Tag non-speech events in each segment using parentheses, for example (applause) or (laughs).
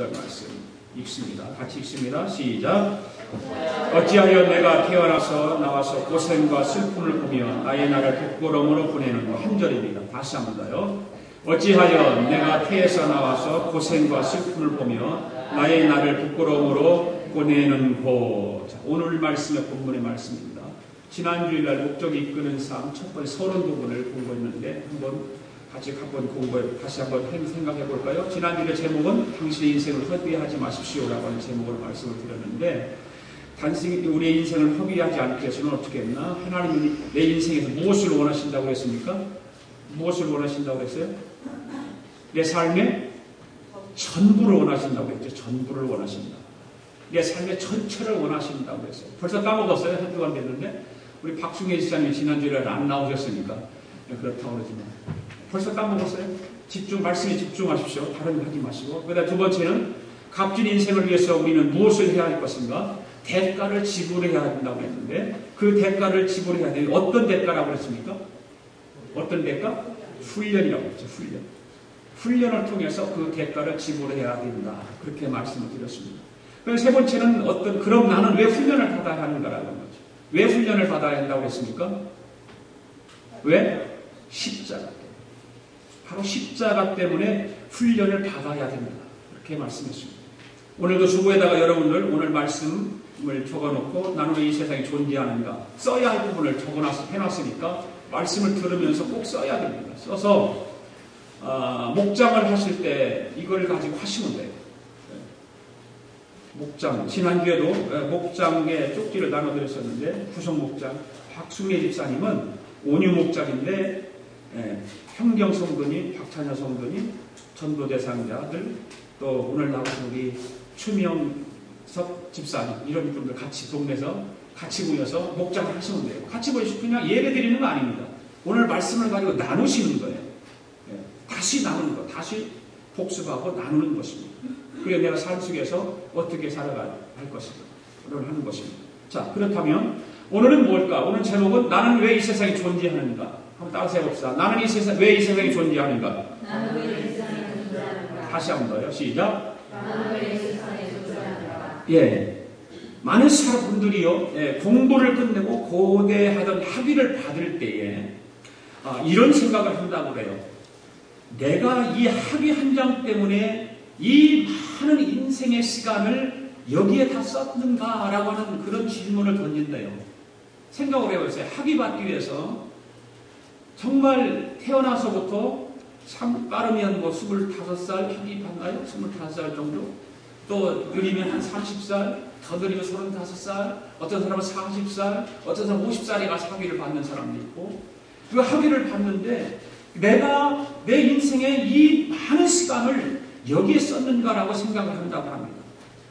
10절 말씀 읽습니다. 같이 읽습니다. 시작. 어찌하여 내가 태어나서 나와서 고생과 슬픔을 보며 나의 나를 부끄러움으로 보내는 한 절입니다. 다시 한번 더요. 어찌하여 내가 태에서 나와서 고생과 슬픔을 보며 나의 나를 부끄러움으로 보내는고 오늘 말씀의 본문의 말씀입니다. 지난 주일날 목적이 이끄는 삶 첫 번째 서론 부분을 공부했는데 한번 같이 한번 공부해 다시 한번 생각해 볼까요? 지난주에 제목은 당신의 인생을 허비하지 마십시오라고 하는 제목으로 말씀을 드렸는데 단순히 우리의 인생을 허비하지 않기 위해서는 어떻게 했나? 하나님이 내 인생에서 무엇을 원하신다고 했습니까? 무엇을 원하신다고 했어요? 내 삶의 전부를 원하신다고 했죠. 전부를 원하신다. 내 삶의 전체를 원하신다고 했어요. 벌써 까먹었어요. 한 주간 됐는데 우리 박승혜 지사님 지난주에 안 나오셨으니까 그렇다고 그러지만 벌써 까먹었어요. 집중 말씀에 집중하십시오. 다른 거 하지 마시고. 그 다음 두 번째는 값진 인생을 위해서 우리는 무엇을 해야 할 것인가? 대가를 지불해야 한다고 했는데 그 대가를 지불해야 돼. 어떤 대가라고 그랬습니까? 어떤 대가? 훈련이라고 했죠. 훈련. 훈련을 통해서 그 대가를 지불해야 된다. 그렇게 말씀을 드렸습니다. 세 번째는 어떤 그럼 나는 왜 훈련을 받아야 하는가라는 거죠. 왜 훈련을 받아야 한다고 했습니까? 왜? 십자가. 바로 십자가 때문에 훈련을 받아야 된다. 그렇게 말씀했습니다. 오늘도 주부에다가 여러분들 오늘 말씀을 적어놓고 나는 왜 이 세상에 존재하는가 써야 할 부분을 적어놔서 해놨으니까 말씀을 들으면서 꼭 써야 됩니다. 써서 어, 목장을 하실 때 이걸 가지고 하시면 돼요. 목장 지난주에도 목장의 쪽지를 나눠드렸었는데 구성 목장 박순례 집사님은 온유 목장인데 예, 현경 성도님, 박찬여 성도님, 전도 대상자들 또 오늘 나오신 우리 추명섭 집사님 이런 분들 같이 동네에서 같이 모여서 목장을 하시면 돼요. 같이 모이시 그냥 예배 드리는 거 아닙니다. 오늘 말씀을 가지고 나누시는 거예요. 예, 다시 나누는 거, 다시 복습하고 나누는 것입니다. 그래 내가 삶 속에서 어떻게 할 것인가 그걸 하는 것입니다. 자 그렇다면 오늘은 뭘까? 오늘 제목은 나는 왜 이 세상에 존재하는가? 한번 따라서 해봅시다. 나는 이 세상 왜 이 세상에 존재하는가? 나는 왜이 세상에 존재하는가? 다시 한 번 더요. 시작. 나는 왜이 세상에 존재하는가? 예. 많은 사람들이요, 예, 공부를 끝내고 고대하던 학위를 받을 때에 아, 이런 생각을 한다고 그래요. 내가 이 학위 한 장 때문에 이 많은 인생의 시간을 여기에 다 썼는가라고 하는 그런 질문을 던진대요. 생각을 해보세요. 학위 받기 위해서 정말 태어나서부터 참 빠르면 뭐 25살 학위 받나요? 25살 정도? 또 느리면 한 30살, 더 느리면 35살, 어떤 사람은 40살, 어떤 사람은 50살에 가서 학위를 받는 사람도 있고 그 학위를 받는데 내가 내 인생의 이 많은 시간을 여기에 썼는가라고 생각을 한다고 합니다.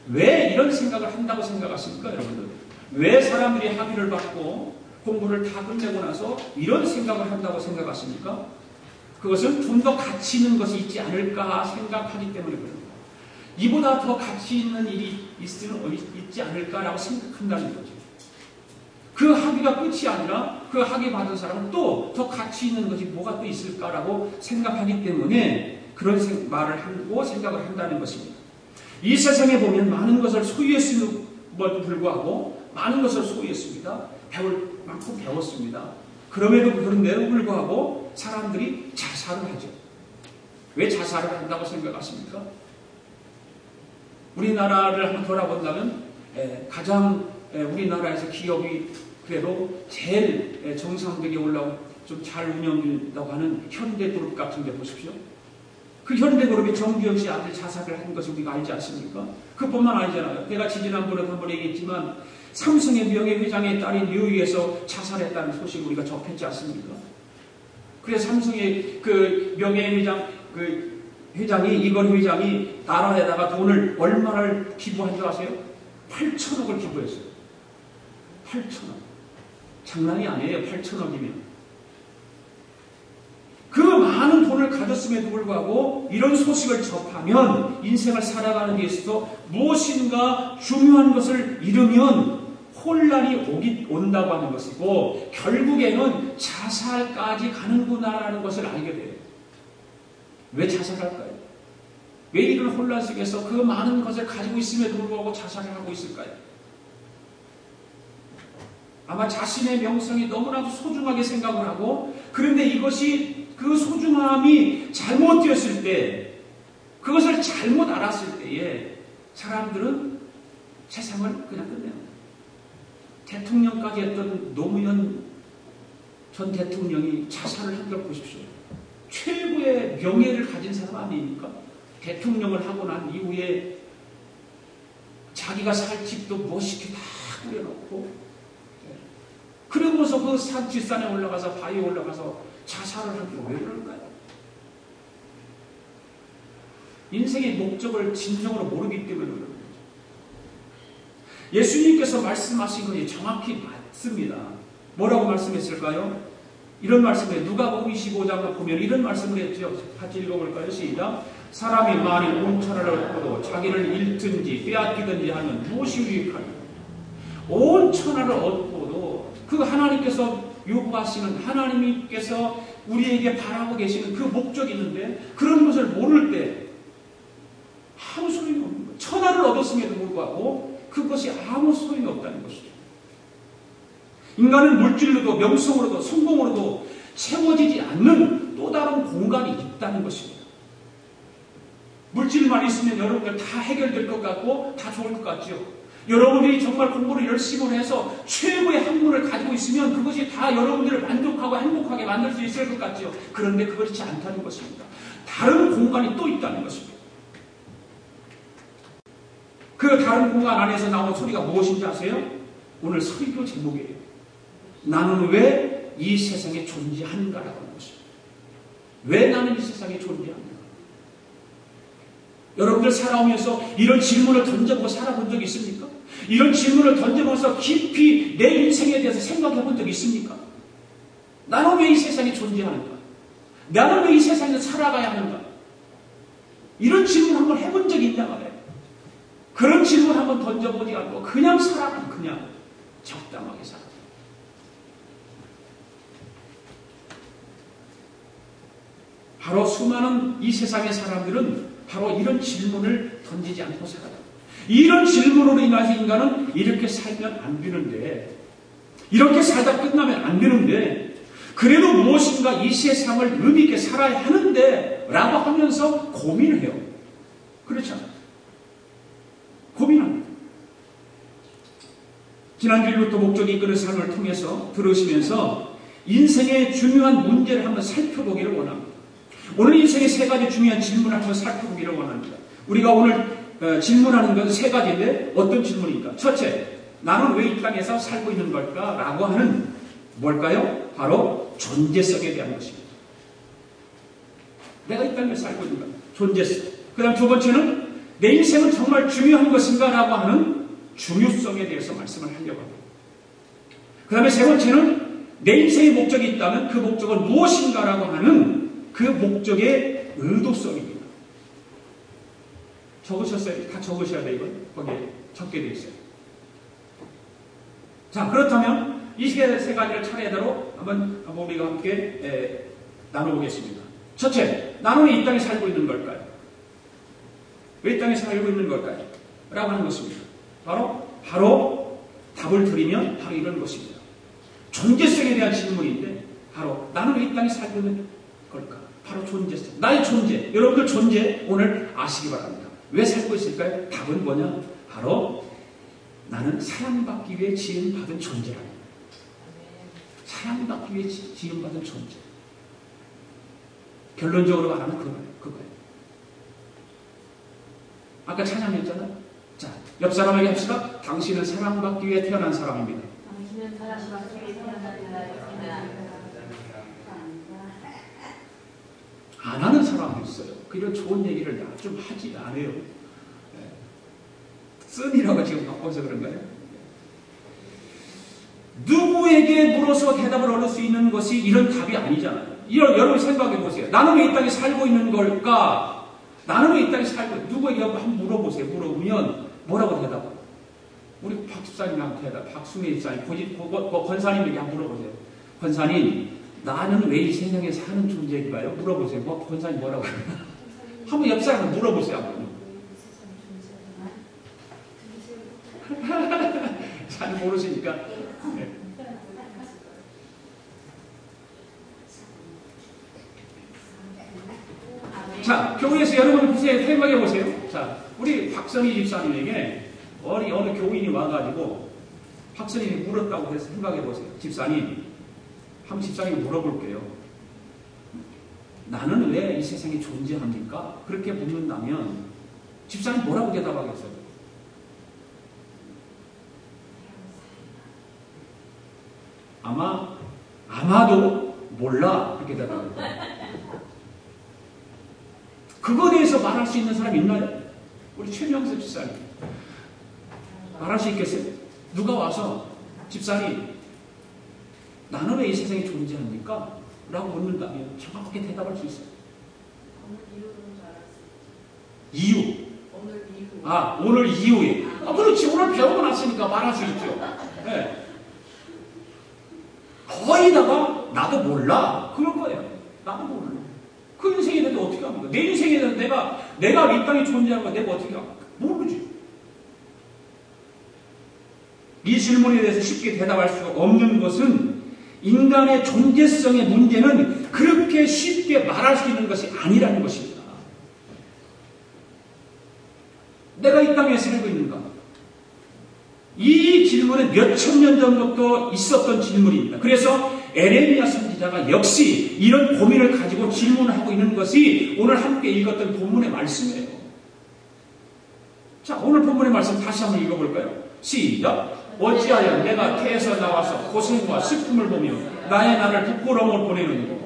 왜 이런 생각을 한다고 생각하십니까, 여러분들? 왜 사람들이 학위를 받고 공부를 다 끝내고 나서 이런 생각을 한다고 생각하십니까? 그것은 좀 더 가치 있는 것이 있지 않을까 생각하기 때문에 그럽니다. 이보다 더 가치 있는 일이 있지 않을까라고 생각한다는 거죠. 그 학위가 끝이 아니라 그 학위 받은 사람은 또 더 가치 있는 것이 뭐가 또 있을까라고 생각하기 때문에 그런 말을 하고 생각을 한다는 것입니다. 이 세상에 보면 많은 것을 소유했음 에도 불구하고 많은 것을 소유했습니다. 배울 만큼 배웠습니다. 그럼에도 그런데도 불구하고 사람들이 자살을 하죠. 왜 자살을 한다고 생각하십니까? 우리나라를 한번 돌아본다면 가장 우리나라에서 기업이 그래도 제일 정상적이 올라온 좀잘 운영된다고 하는 현대그룹 같은 데 보십시오. 그 현대그룹이 정규영 씨 아들 자살을 한 것을 우리가 알지 않습니까? 그뿐만 아니잖아요. 내가 지지난번에 한번 얘기했지만 삼성의 명예회장의 딸이 뉴욕에서 자살했다는 소식을 우리가 접했지 않습니까? 그래서 삼성의 그 명예회장 그 회장이 이건 회장이 나라에다가 돈을 얼마를 기부한 줄 아세요? 8천억을 기부했어요. 8천억. 장난이 아니에요. 8천억이면. 그 많은 돈을 가졌음에도 불구하고 이런 소식을 접하면 인생을 살아가는 데 있어서 무엇인가 중요한 것을 잃으면 혼란이 오기, 온다고 하는 것이고 결국에는 자살까지 가는구나라는 것을 알게 돼요. 왜 자살할까요? 왜 이런 혼란 속에서 그 많은 것을 가지고 있음에도 불구하고 자살을 하고 있을까요? 아마 자신의 명성이 너무나도 소중하게 생각을 하고 그런데 이것이 그 소중함이 잘못되었을 때 그것을 잘못 알았을 때에 사람들은 세상을 그냥 끝내요. 대통령까지 했던 노무현 전 대통령이 자살을 한 걸 보십시오. 최고의 명예를 가진 사람 아닙니까? 대통령을 하고 난 이후에 자기가 살 집도 멋있게 다 꾸려놓고 그러고서 그 산 뒷산에 올라가서 바위에 올라가서 자살을 게왜 그럴까요? 인생의 목적을 진정으로 모르기 때문에 그런 거죠. 예수님께서 말씀하신 것이 정확히 맞습니다. 뭐라고 말씀했을까요? 이런 말씀에 누가복음 25장을 보면 이런 말씀을 했죠. 같이 읽어볼까요? 시작. 사람이 만일 온 천하를 얻고도 자기를 잃든지 빼앗기든지 하면 무엇이 유익하냐? 온 천하를 얻고도 그 하나님께서 요구하시는 하나님께서 우리에게 바라고 계시는 그 목적이 있는데 그런 것을 모를 때 아무 소용이 없는 거예요. 천하를 얻었음에도 불구하고 그것이 아무 소용이 없다는 것이죠. 인간은 물질로도 명성으로도 성공으로도 채워지지 않는 또 다른 공간이 있다는 것입니다. 물질만 있으면 여러분들 다 해결될 것 같고 다 좋을 것 같죠. 여러분들이 정말 공부를 열심히 해서 최고의 학문을 가지고 있으면 그것이 다 여러분들을 만족하고 행복하게 만들 수 있을 것 같죠. 그런데 그렇지 않다는 것입니다. 다른 공간이 또 있다는 것입니다. 그 다른 공간 안에서 나온 소리가 무엇인지 아세요? 오늘 설교 제목이에요. 나는 왜 이 세상에 존재하는가라고 하는 것입니다. 왜 나는 이 세상에 존재하는가? 여러분들 살아오면서 이런 질문을 던져보고 살아본 적 있습니까? 이런 질문을 던져보면서 깊이 내 인생에 대해서 생각해 본적 있습니까? 나는 왜 이 세상에 존재하는가? 나는 왜 이 세상에서 살아가야 하는가? 이런 질문 한번 해본 적이 있냐 말이에요. 그런 질문 한번 던져보지 않고 그냥 살아가 그냥 적당하게 살아. 바로 수많은 이 세상의 사람들은 바로 이런 질문을 던지지 않고 살아요. 이런 질문으로 인해서 인간은 이렇게 살면 안 되는데, 이렇게 살다 끝나면 안 되는데, 그래도 무엇인가 이 세상을 의미 있게 살아야 하는데, 라고 하면서 고민을 해요. 그렇죠? 고민합니다. 지난주부터 목적이 이끄는 삶을 통해서 들으시면서 인생의 중요한 문제를 한번 살펴보기를 원합니다. 오늘 인생의 세 가지 중요한 질문을 한번 살펴보기를 원합니다. 우리가 오늘 어, 질문하는 것은 세 가지인데 어떤 질문입니까? 첫째, 나는 왜 이 땅에서 살고 있는 걸까? 라고 하는 뭘까요? 바로 존재성에 대한 것입니다. 내가 이 땅에 살고 있는가? 존재성. 그 다음 두 번째는 내 인생은 정말 중요한 것인가? 라고 하는 중요성에 대해서 말씀을 하려고 합니다. 그 다음에 세 번째는 내 인생의 목적이 있다면 그 목적은 무엇인가 라고 하는 그 목적의 의도성입니다. 적으셨어요? 다 적으셔야 돼요, 이건. 거기에 적게 되어 있어요. 자, 그렇다면 이 세 가지를 차례대로 한번, 우리가 함께 에, 나눠보겠습니다. 첫째, 나는 왜이 땅에 살고 있는 걸까요? 왜 이 땅에 살고 있는 걸까요? 라고 하는 것입니다. 바로, 바로 답을 드리면 바로 이런 것입니다. 존재성에 대한 질문인데, 바로 나는 왜이 땅에 살고 있는 걸까? 바로 존재성. 나의 존재. 여러분들 존재 오늘 아시기 바랍니다. 왜 살고 있을까요? 답은 뭐냐? 바로 나는 사랑받기 위해 지음받은 존재랍니다. 사랑받기 위해 지음받은 존재. 결론적으로 말하면 그거예요. 그거예요. 아까 찬양했잖아요. 자, 옆 사람에게 합시다. 당신은 사랑받기 위해 태어난 사람입니다. 당신은 사랑받기 위해 태어난 사람입니다. 안 하는 사람도 그런 좋은 얘기를 좀 하지 않아요. 쓴이라고 지금 바꿔서 그런가요? 누구에게 물어서 대답을 얻을 수 있는 것이 이런 답이 아니잖아요. 이런, 여러분 생각해 보세요. 나는 왜 이 땅에 살고 있는 걸까? 나는 왜 이 땅에 살고, 누구에게 한번 물어보세요. 물어보면 뭐라고 대답하고? 우리 박집사님한테 대답, 박수미 집사님, 권사님에게 한번 물어보세요. 권사님, 나는 왜 이 세상에 사는 존재인가요? 물어보세요. 뭐, 권사님 뭐라고 그러나? 한번 옆 사람을 물어보세요. 한번. (laughs) 잘 모르시니까. 네. 자, 교회에서 여러분 글쎄 생각해 보세요. 자, 우리 박선희 집사님에게 어리 어느 교인이 와가지고 박선님이 물었다고 해서 생각해 보세요. 집사님, 한 집사님 물어볼게요. 나는 왜 이 세상에 존재합니까? 그렇게 묻는다면 집사님 뭐라고 대답하겠어요? 아마 아마도 몰라 그렇게 대답합니다. 그거에 대해서 말할 수 있는 사람 있나요? 우리 최명섭 집사님 말할 수 있겠어요? 누가 와서 집사님 나는 왜 이 세상에 존재합니까? 라고 묻는다면 정확하게 대답할 수 있어요. 이유. 오늘 이후. 아, 오늘 이후에. 아, 그렇지. 오늘 배우고 났으니까 말할 수 있죠. 네. 거의 다가 나도 몰라. 그럴 거예요. 나도 몰라. 그 인생에 대해서 어떻게 합니까? 내 인생에 대해서 내가, 내가 이 땅에 존재하는 거 내가 어떻게 합니까? 모르지. 이 질문에 대해서 쉽게 대답할 수 없는 것은 인간의 존재성의 문제는 그렇게 쉽게 말할 수 있는 것이 아니라는 것입니다. 내가 이 땅에 살고 있는가? 이 질문은 몇천 년 전부터 있었던 질문입니다. 그래서 에레미야 선지자가 역시 이런 고민을 가지고 질문을 하고 있는 것이 오늘 함께 읽었던 본문의 말씀이에요. 자, 오늘 본문의 말씀 다시 한번 읽어볼까요? 시작! 어찌하여 내가 태에서 나와서 고생과 슬픔을 보며 나의 나를 부끄러움을 보내느냐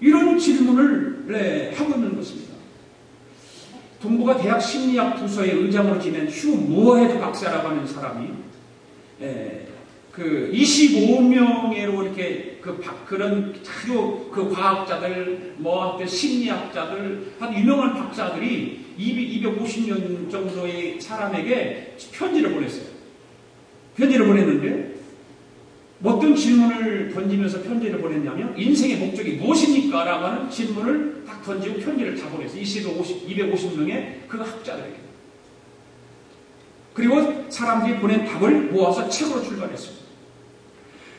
이런 질문을 네, 하고 있는 것입니다. 동부가 대학 심리학 부서의 의장으로 지낸 휴 무어헤드 박사라고 하는 사람이 에, 그 25명으로 이렇게 그 박, 그런 아주 그 과학자들, 뭐 심리학자들, 한 유명한 박사들이 250년 정도의 사람에게 편지를 보냈어요. 편지를 보냈는데 어떤 질문을 던지면서 편지를 보냈냐면 인생의 목적이 무엇입니까? 라고 하는 질문을 딱 던지고 편지를 다 보냈어요. 250, 250명의 그 학자들에게. 그리고 사람들이 보낸 답을 모아서 책으로 출간했습니다.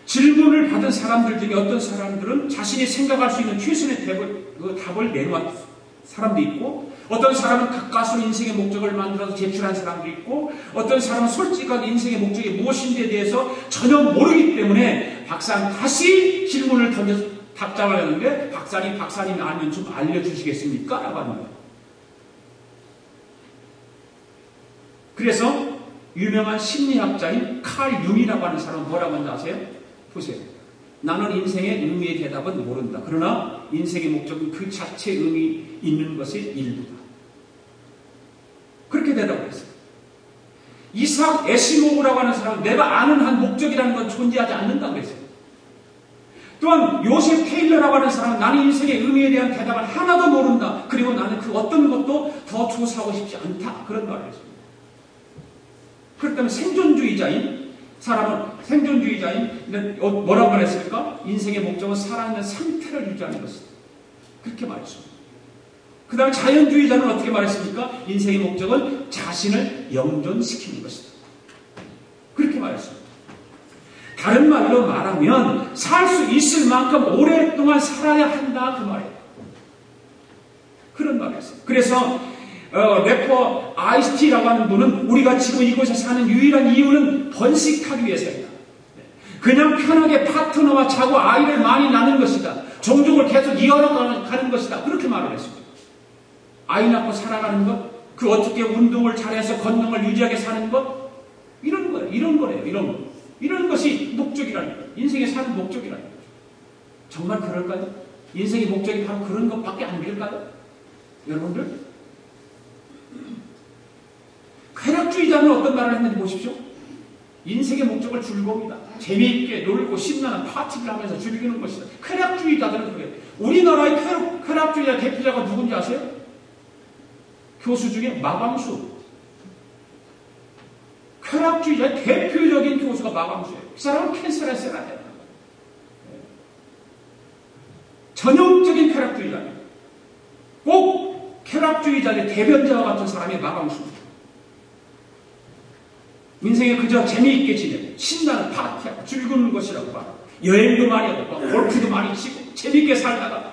질문을 받은 사람들 중에 어떤 사람들은 자신이 생각할 수 있는 최선의 답을, 그 답을 내놓은 사람도 있고 어떤 사람은 가까스로 인생의 목적을 만들어서 제출한 사람도 있고 어떤 사람은 솔직하게 인생의 목적이 무엇인지에 대해서 전혀 모르기 때문에 박사는 다시 질문을 던져서 답장을 하는데 박사님 박사님이 알면 좀 알려주시겠습니까? 라고 하는 거예요. 그래서 유명한 심리학자인 칼 융이라고 하는 사람은 뭐라고 하는지 아세요? 보세요. 나는 인생의 의미의 대답은 모른다. 그러나 인생의 목적은 그 자체 의미 있는 것의 일부다. 그렇게 대답을 했어요. 이삭 에시모브라고 하는 사람은 내가 아는 한 목적이라는 건 존재하지 않는다고 했어요. 또한 요셉 테일러라고 하는 사람은 나는 인생의 의미에 대한 대답을 하나도 모른다. 그리고 나는 그 어떤 것도 더 조사하고 싶지 않다. 그런 말을 했습니다. 때문에 생존주의자인 사람은 생존주의자인 어, 뭐라고 말했습니까? 인생의 목적은 살아있는 상태를 유지하는 것이다. 그렇게 말했습니다. 그 다음에 자연주의자는 어떻게 말했습니까? 인생의 목적은 자신을 영존시키는 것이다. 그렇게 말했습니다. 다른 말로 말하면 살 수 있을 만큼 오랫동안 살아야 한다 그 말이에요. 그런 말이었어요. 그래서 어, 래퍼 아이스티라고 하는 분은 우리가 지금 이곳에 사는 유일한 이유는 번식하기 위해서이다. 그냥 편하게 파트너와 자고 아이를 많이 낳는 것이다. 종족을 계속 이어가는 것이다. 그렇게 말을 했습니다. 아이 낳고 살아가는 것, 그 어떻게 운동을 잘해서 건강을 유지하게 사는 것, 이런 거예요. 이런 거예요. 이런 거. 이런 것이 목적이라는 거예요. 인생에 사는 목적이라는 거죠. 정말 그럴까요? 인생의 목적이 바로 그런 것밖에 안 될까요? 여러분들? 쾌락주의자는 어떤 말을 했는지 보십시오. 인생의 목적을 즐거움이다. 재미있게 놀고 신나는 파티를 하면서 즐기는 것이다. 쾌락주의자들은 그래. 우리나라의 쾌락, 쾌락주의자 대표자가 누군지 아세요? 교수 중에 마광수. 쾌락주의자의 대표적인 교수가 마광수예요. 그 사람은 캔서를 했어야 전형적인 쾌락주의자입니다. 꼭 쾌락주의자의 대변자와 같은 사람이 마감수입니다. 인생에 그저 재미있게 지내고 신나는 파티하고 즐거운 것이라고 봐. 여행도 많이 하고 골프도 많이 치고 재미있게 살다가